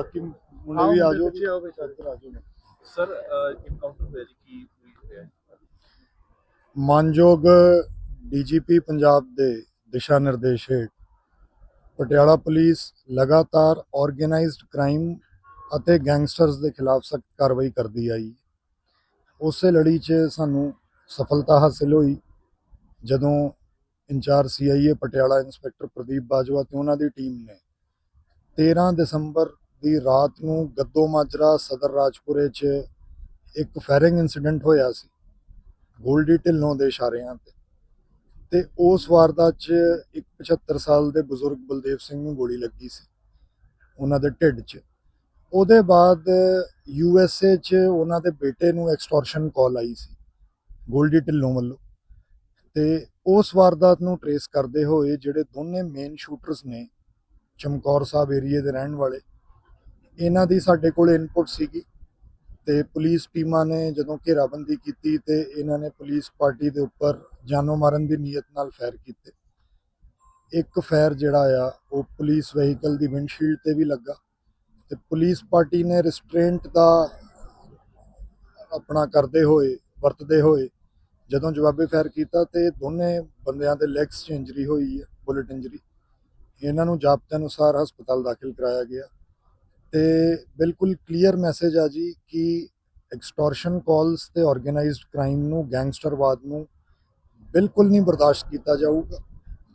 ਬਾਕੀ ਮੁੰਡੇ ਵੀ ਆ ਜਾਓ ਵੀ ਆਓ ਇੱਧਰ ਆ ਜਾਓ ਸਰ ਇਨਕਾਊਂਟਰ ਹੋਇਆ ਜੀ ਕੀ ਹੋਇਆ? ਮਾਨਯੋਗ ਡੀਜੀਪੀ ਪੰਜਾਬ ਦੇ ਦਿਸ਼ਾ ਨਿਰਦੇਸ਼ ਹੇਠ ਪਟਿਆਲਾ ਪੁਲਿਸ ਲਗਾਤਾਰ ਆਰਗੇਨਾਈਜ਼ਡ ਕ੍ਰਾਈਮ ਅਤੇ ਗੈਂਗਸਟਰਸ ਦੇ ਖਿਲਾਫ ਸਖਤ ਕਾਰਵਾਈ ਕਰਦੀ ਆਈ। ਉਸੇ ਲੜੀ 'ਚ ਸਾਨੂੰ ਸਫਲਤਾ ਹਾਸਲ ਹੋਈ। ਜਦੋਂ in charge CIA Patiala inspector Pradeep Bajwa ਤੇ ਉਹਨਾਂ ਦੀ ਟੀਮ ਨੇ 13 ਦਸੰਬਰ ਦੀ ਰਾਤ ਨੂੰ ਗੱਦੋ ਮਾਜਰਾ ਸਦਰ ਰਾਜਪੁਰੇ 'ਚ ਇੱਕ ਫਾਇਰਿੰਗ ਇਨਸੀਡੈਂਟ ਹੋਇਆ ਸੀ, ਗੋਲਡੀ ਢਿੱਲੋਂ ਦੇ ਇਸ਼ਾਰਿਆਂ ਤੇ। ਤੇ ਉਸ ਵਾਰਦਾਤ 'ਚ ਇੱਕ 75 ਸਾਲ ਦੇ ਬਜ਼ੁਰਗ ਬਲਦੇਵ ਸਿੰਘ ਨੂੰ ਗੋਲੀ ਲੱਗੀ ਸੀ, ਉਹਨਾਂ ਦੇ ਢਿੱਡ 'ਚ। ਉਹਦੇ ਬਾਅਦ ਯੂ ਐਸ ਏ 'ਚ ਉਹਨਾਂ ਦੇ ਬੇਟੇ ਨੂੰ ਐਕਸਟੋਰਸ਼ਨ ਕਾਲ ਆਈ ਸੀ, ਗੋਲਡੀ ਢਿੱਲੋਂ ਵੱਲੋਂ। ਤੇ ਉਸ ਵਾਰਦਾਤ ਨੂੰ ਟਰੇਸ ਕਰਦੇ ਹੋਏ ਜਿਹੜੇ ਦੋਨੇ ਮੇਨ ਸ਼ੂਟਰਸ ਨੇ, ਚਮਕੌਰ ਸਾਹਿਬ ਏਰੀਏ ਦੇ ਰਹਿਣ ਵਾਲੇ ਇਹਨਾਂ ਦੀ ਸਾਡੇ ਕੋਲ ਇਨਪੁਟ ਸੀਗੀ ਤੇ ਪੁਲਿਸ ਟੀਮਾਂ ਨੇ ਜਦੋਂ ਘੇਰਾਬੰਦੀ ਕੀਤੀ ਤੇ ਇਹਨਾਂ ਨੇ ਪੁਲਿਸ ਪਾਰਟੀ ਦੇ ਉੱਪਰ ਜਾਨੋਂ ਮਾਰਨ ਦੀ ਨੀਅਤ ਨਾਲ ਫਾਇਰ ਕੀਤੇ। ਇੱਕ ਫਾਇਰ ਜਿਹੜਾ ਆ, ਉਹ ਪੁਲਿਸ ਵਹੀਕਲ ਦੀ ਵਿੰਡਸ਼ੀਲਡ ਤੇ ਵੀ ਲੱਗਾ ਤੇ ਪੁਲਿਸ ਪਾਰਟੀ ਨੇ ਰਿਸਟ੍ਰੇਂਟ ਦਾ ਆਪਣਾ ਕਰਦੇ ਹੋਏ, ਵਰਤਦੇ ਹੋਏ ਜਦੋਂ ਜਵਾਬੇ ਫਾਇਰ ਕੀਤਾ ਤੇ ਦੋਨੇ ਬੰਦਿਆਂ ਦੇ ਲੈਗਸ 'ਚ ਇੰਜਰੀ ਹੋਈ ਹੈ ਬੁਲਟ ਇੰਜਰੀ ਇਹਨਾਂ ਨੂੰ ਜਾਬਤੇ ਅਨੁਸਾਰ ਹਸਪਤਾਲ ਦਾਖਲ ਕਰਾਇਆ ਗਿਆ। ਤੇ ਬਿਲਕੁਲ ਕਲੀਅਰ ਮੈਸੇਜ ਆ ਜੀ ਕਿ ਐਕਸਟੋਰਸ਼ਨ ਕਾਲਸ ਤੇ ਆਰਗੇਨਾਈਜ਼ਡ ਕ੍ਰਾਈਮ ਨੂੰ ਗੈਂਗਸਟਰਵਾਦ ਨੂੰ ਬਿਲਕੁਲ ਨਹੀਂ ਬਰਦਾਸ਼ਤ ਕੀਤਾ ਜਾਊਗਾ।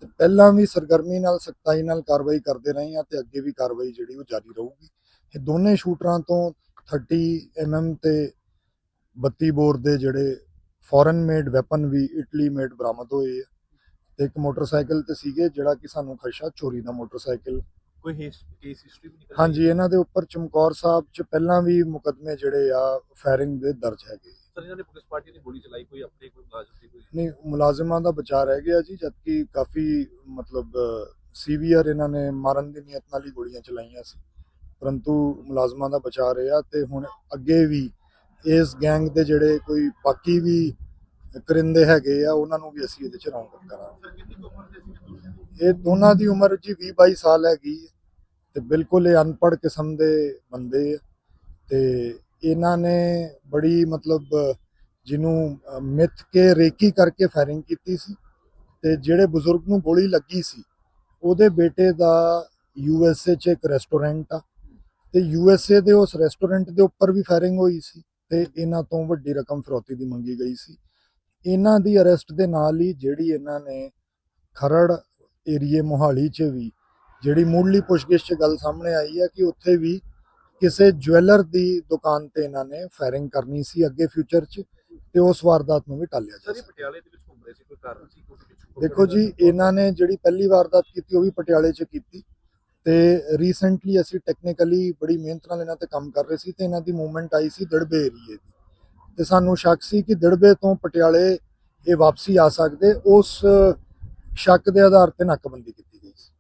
ਤੇ ਪਹਿਲਾਂ ਵੀ ਸਰਗਰਮੀ ਨਾਲ, ਸਖਤਾਈ ਨਾਲ ਕਾਰਵਾਈ ਕਰਦੇ ਰਹੇ ਆ ਤੇ ਅੱਗੇ ਵੀ ਕਾਰਵਾਈ ਜਿਹੜੀ ਉਹ ਜਾਰੀ ਰਹੂਗੀ। ਇਹ ਦੋਨੇ ਸ਼ੂਟਰਾਂ ਤੋਂ 30 ਐਮਐਮ mm ਤੇ 32 ਬੋਰ ਦੇ ਜਿਹੜੇ ਫੋਰਨ ਮੇਡ ਵੈਪਨ ਵੀ ਇਟਲੀ ਮੇਡ ਬਰਾਮਦ ਹੋਏ ਆ। ਤੇ ਇੱਕ ਮੋਟਰਸਾਈਕਲ ਤੇ ਸੀਗੇ ਜਿਹੜਾ ਕਿ ਸਾਨੂੰ ਖਸ਼ਾ ਚੋਰੀ ਦਾ ਮੋਟਰਸਾਈਕਲ ਕੋਈ ਕੇਸ ਹਿਸਟਰੀ ਵੀ ਨਿਕਲ ਹਾਂਜੀ ਇਹਨਾਂ ਦੇ ਉੱਪਰ ਚਮਕੌਰ ਸਾਹਿਬ ਚ ਪਹਿਲਾਂ ਵੀ ਮੁਕਦਮੇ ਜਿਹੜੇ ਆ ਫਾਇਰਿੰਗ ਦੇ ਦਰਜ ਹੈਗੇ। ਸਰ ਇਹਨਾਂ ਨੇ ਪੁਲਿਸ ਪਾਰਟੀ ਦੀ ਗੋਲੀ ਚਲਾਈ ਕੋਈ ਆਪਣੇ ਕੋਈ ਮੁਲਾਜ਼ਮ ਦੀ ਕੋਈ ਨਹੀਂ ਮੁਲਾਜ਼ਮਾਂ ਦਾ ਬਚਾਅ ਰਹਿ ਗਿਆ ਜੀ ਜਦਕਿ ਕਾਫੀ ਮਤਲਬ ਸੀਵੀਅਰ ਇਹਨਾਂ ਨੇ ਮਾਰਨ ਦੀ ਨੀਅਤ ਨਾਲ ਹੀ ਗੋਲੀਆਂ ਚਲਾਈਆਂ ਸੀ। ਪਰੰਤੂ ਮੁਲਾਜ਼ਮਾਂ ਦਾ ਬਚਾਅ ਰਿਹਾ ਤੇ ਹੁਣ ਅੱਗੇ ਵੀ ਇਸ ਗੈਂਗ ਦੇ ਜਿਹੜੇ ਕੋਈ ਬਾਕੀ ਵੀ ਕਰਿੰਦੇ ਹੈਗੇ ਆ ਉਹਨਾਂ ਨੂੰ ਵੀ ਅਸੀਂ ਇਹਦੇ ਚ ਅਪ ਕਰਾਂਗੇ। ਇਹ ਦੋਨਾਂ ਦੀ ਉਮਰ ਜੀ 20 22 ਸਾਲ ਹੈਗੀ ਤੇ ਬਿਲਕੁਲ ਇਹ ਅਨਪੜ੍ਹ ਕਿਸਮ ਦੇ ਬੰਦੇ ਆ। ਤੇ ਇਹਨਾਂ ਨੇ ਬੜੀ ਮਤਲਬ, ਜਿਹਨੂੰ ਮਿੱਥ ਕੇ ਰੇਕੀ ਕਰਕੇ ਫਾਇਰਿੰਗ ਕੀਤੀ ਸੀ ਤੇ ਜਿਹੜੇ ਬਜ਼ੁਰਗ ਨੂੰ ਗੋਲੀ ਲੱਗੀ ਸੀ, ਉਹਦੇ ਬੇਟੇ ਦਾ ਯੂ ਐਸ ਏ 'ਚ ਇੱਕ ਰੈਸਟੋਰੈਂਟ ਆ ਤੇ ਯੂ ਐਸ ਏ ਦੇ ਉਸ ਰੈਸਟੋਰੈਂਟ ਦੇ ਉੱਪਰ ਵੀ ਫਾਇਰਿੰਗ ਹੋਈ ਸੀ ਤੇ ਇਹਨਾਂ ਤੋਂ ਵੱਡੀ ਰਕਮ ਫਰੋਤੀ ਦੀ ਮੰਗੀ ਗਈ ਸੀ। ਇਹਨਾਂ ਦੀ ਅਰੈਸਟ ਦੇ ਨਾਲ ਹੀ ਜਿਹੜੀ ਇਹਨਾਂ ਨੇ ਖਰੜ ਏਰੀਏ ਮੋਹਾਲੀ 'ਚ ਵੀ ਜਿਹੜੀ ਮੁੱਢਲੀ ਪੁੱਛਗਿੱਛ 'ਚ ਗੱਲ ਸਾਹਮਣੇ ਆਈ ਹੈ ਕਿ ਉੱਥੇ ਵੀ ਕਿਸੇ ਜੁਐਲਰ ਦੀ ਦੁਕਾਨ ਤੇ ਇਹਨਾਂ ਨੇ ਫਾਇਰਿੰਗ ਕਰਨੀ ਸੀ ਅੱਗੇ ਫਿਊਚਰ 'ਚ ਤੇ ਉਸ ਵਾਰਦਾਤ ਨੂੰ ਵੀ ਟਾਲਿਆ ਜਾ ਸਕਦਾ। ਪਟਿਆਲੇ ਦੇ ਵਿੱਚ ਘੁੰਮ ਰਹੇ ਸੀ ਕੋਈ ਕਾਰਨ ਸੀ? ਕੋਈ ਪਿੱਛੋਂ ਦੇਖੋ ਜੀ ਇਹਨਾਂ ਨੇ ਜਿਹੜੀ ਪਹਿਲੀ ਵਾਰਦਾਤ ਕੀਤੀ ਉਹ ਵੀ ਪਟਿਆਲੇ 'ਚ ਕੀਤੀ ਤੇ ਰੀਸੈਂਟਲੀ ਅਸੀਂ ਟੈਕਨੀਕਲੀ ਬੜੀ ਮਿਹਨਤ ਨਾਲ ਇਹਨਾਂ ਤੇ ਕੰਮ ਕਰ ਰਹੇ ਸੀ ਤੇ ਇਹਨਾਂ ਦੀ ਮੂਵਮੈਂਟ ਆਈ ਸੀ ਦੜਬੇ ਏਰੀਏ ਦੀ। ਤੇ ਸਾਨੂੰ ਸ਼ੱਕ ਸੀ ਕਿ ਦੜਬੇ ਤੋਂ ਪਟਿਆਲੇ ਇਹ ਵਾਪਸੀ ਆ ਸਕਦੇ ਉਸ ਸ਼ੱਕ ਦੇ ਆਧਾਰ ਤੇ ਨਾਕਾਬੰਦੀ ਕੀਤੀ ਗਈ ਸੀ।